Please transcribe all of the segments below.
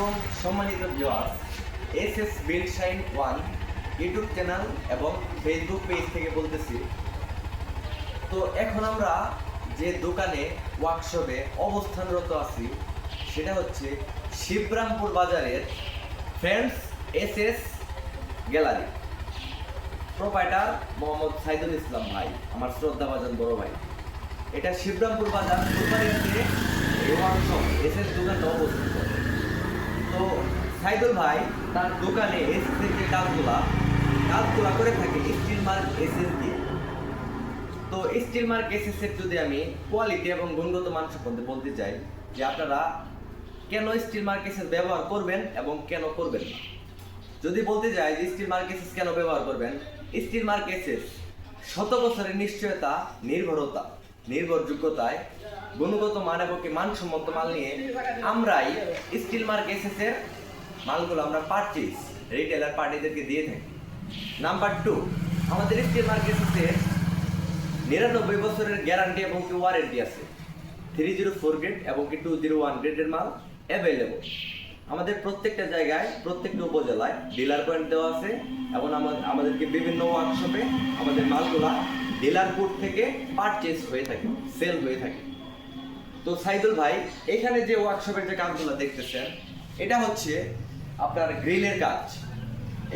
আলাইকুম সম্মানিত viewers S S Bill Shine one YouTube channel এবং ফেসবুক পেজ থেকে বলতেছি। তো এখন আমরা যে দোকানে ওয়ার্কশপে অবস্থানরত আছি, সেটা হচ্ছে শিবরামপুর বাজারের friends S S gallery proprietor Mohammad Saidul Islam ভাই, আমার শ্রদ্ধাভাজন বড় ভাই। এটা শিবরামপুর বাজার ফুলবাড়িয়াতে এই ওয়ার্কশপ এস এস দোকানটা অবস্থিত। তো সাইদুল ভাই তার দোকানে এস এস যে কাজগুলা কাজগুলা করে থাকে স্টিল মার্ক এস এস দিয়ে তো স্টিল মার্ক এস এস যদি আমি কোয়ালিটি এবং গুণগত মান সম্বন্ধে বলতে চাই, যে আপনারা কেন স্টিল মার্ক এস এস ব্যবহার করবেন এবং কেন করবেন না? যদি বলতে যাই যে স্টিল মার্ক এস এস কেন ব্যবহার করবেন স্টিল মার্ক এস এস শত বছরের নিশ্চয়তা, নির্ভরতা। নির্ভরযোগ্যতায় গুণগত মান এবং মানসম্মত মাল নিয়ে আমরাই স্টিল মার্ক এস এস এর মালগুলো আমরা পারচেজ রিটেলার পার্টিদেরকে দিয়ে থাকি। নাম্বার টু আমাদের স্টিল মার্ক এস এস এর নিরানব্বই বছরের গ্যারান্টি এবং কি ওয়ারেন্টি আছে। থ্রি জিরো ফোর গ্রেড এবং কি টু জিরো ওয়ান গ্রেডের মাল অ্যাভেলেবল আমাদের প্রত্যেকটা জায়গায় প্রত্যেকটা উপজেলায় ডিলার পয়েন্ট দেওয়া আছে এবং আমা- আমাদেরকে বিভিন্ন ওয়ার্কশপে আমাদের মালগুলা ডিলার কোড থেকে পারচেজ হয়ে থাকে সেল হয়ে থাকে। তো সাইদুল ভাই, এখানে যে ওয়ার্কশপের যে কাজগুলো দেখতেছেন, এটা হচ্ছে আপনার গ্রিলের কাজ।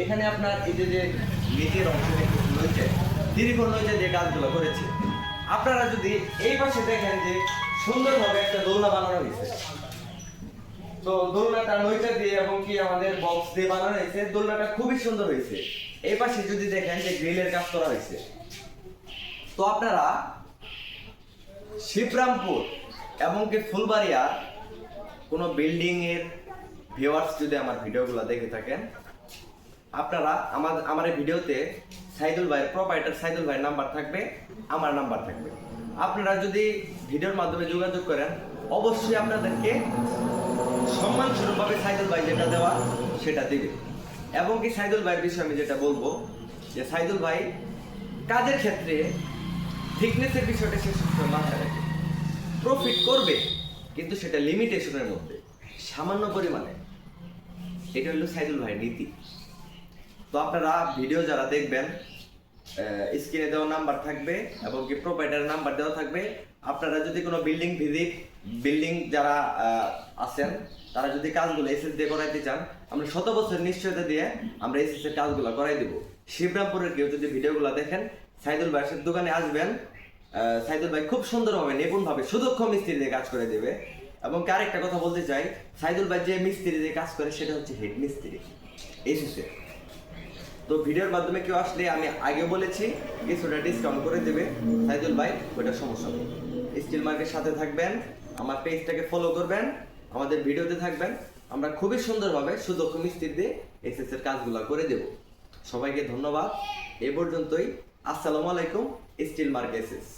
এখানে আপনার এই যে যে নিচের অংশ রয়েছে তিরিকোণ রয়েছে যে কাজগুলো করেছে, আপনারা যদি এই পাশে দেখেন যে সুন্দরভাবে একটা দোলনা বানানো হয়েছে। তো দোলনাটা নইটা দিয়ে এবং কি আমাদের বক্স দিয়ে বানানো হয়েছে, দোলনাটা খুবই সুন্দর হয়েছে। এই পাশে যদি দেখেন যে গ্রিলের কাজ করা হয়েছে। তো আপনারা শিবরামপুর এবং কি ফুলবাড়িয়া কোনো বিল্ডিং এর ভিউয়ার্স যদি আমার ভিডিওগুলো দেখে থাকেন, আপনারা আমার আমার এই ভিডিওতে সাইদুল ভাইয়ের প্রোপাইটার সাইদুল ভাইয়ের নাম্বার থাকবে, আমার নাম্বার থাকবে। আপনারা যদি ভিডিওর মাধ্যমে যোগাযোগ করেন, অবশ্যই আপনাদেরকে সম্মানস্বরূপভাবে সাইদুল ভাই যেটা দেওয়া, সেটা দিবে। এবং কি সাইদুল ভাইয়ের বিষয়ে আমি যেটা বলব, যে সাইদুল ভাই কাজের ক্ষেত্রে থিকনেসের বিষয়টা সে সবসময় মাথায় রাখে। প্রফিট করবে, কিন্তু সেটা লিমিটেশনের মধ্যে। সামান্য পরিমাণে। এটা হলো সাইদুল ভাইয়ের নীতি। তো আপনারা ভিডিও যারা দেখবেন স্ক্রিনে দেওয়া নাম্বার থাকবে, এবং কি প্রোভাইডারের নাম্বার দেওয়া থাকবে। আপনারা যদি কোনো বিল্ডিং ভিজিট বিল্ডিং যারা আছেন, তারা যদি কাজগুলো এসএস দিয়ে করাইতে চান, আমরা শত বছর নিশ্চয়তা দিয়ে আমরা এসএস এর কাজগুলো করাই দিব। শিবরামপুরের কেউ যদি ভিডিওগুলো দেখেন সাইদুল ভাইয়ের দোকানে আসবেন। সাইদুল ভাই খুব সুন্দরভাবে, নিপুণভাবে, সুদক্ষ মিস্ত্রি দিয়ে কাজ করে দেবে। এবং আরেকটা কথা বলতে চাই, সাইদুল ভাই যে মিস্ত্রি দিয়ে কাজ করে সেটা হচ্ছে হেড মিস্ত্রি এসএসএ তো ভিডিওর মাধ্যমে কেউ আসলে আমি আগে বলেছি, কিছুটা ডিসকাউন্ট করে দেবে। সাইদুল ভাই ওটা সমস্যা নেই। স্টিল মার্কের সাথে থাকবেন, আমার পেজটাকে ফলো করবেন, আমাদের ভিডিওতে থাকবেন। আমরা খুবই সুন্দরভাবে সুদক্ষ মিস্ত্রি দিয়ে এসএস এর কাজগুলো করে দেব। সবাইকে ধন্যবাদ। এ পর্যন্তই। আসসালামু আলাইকুম স্টিল মার্ক এসএস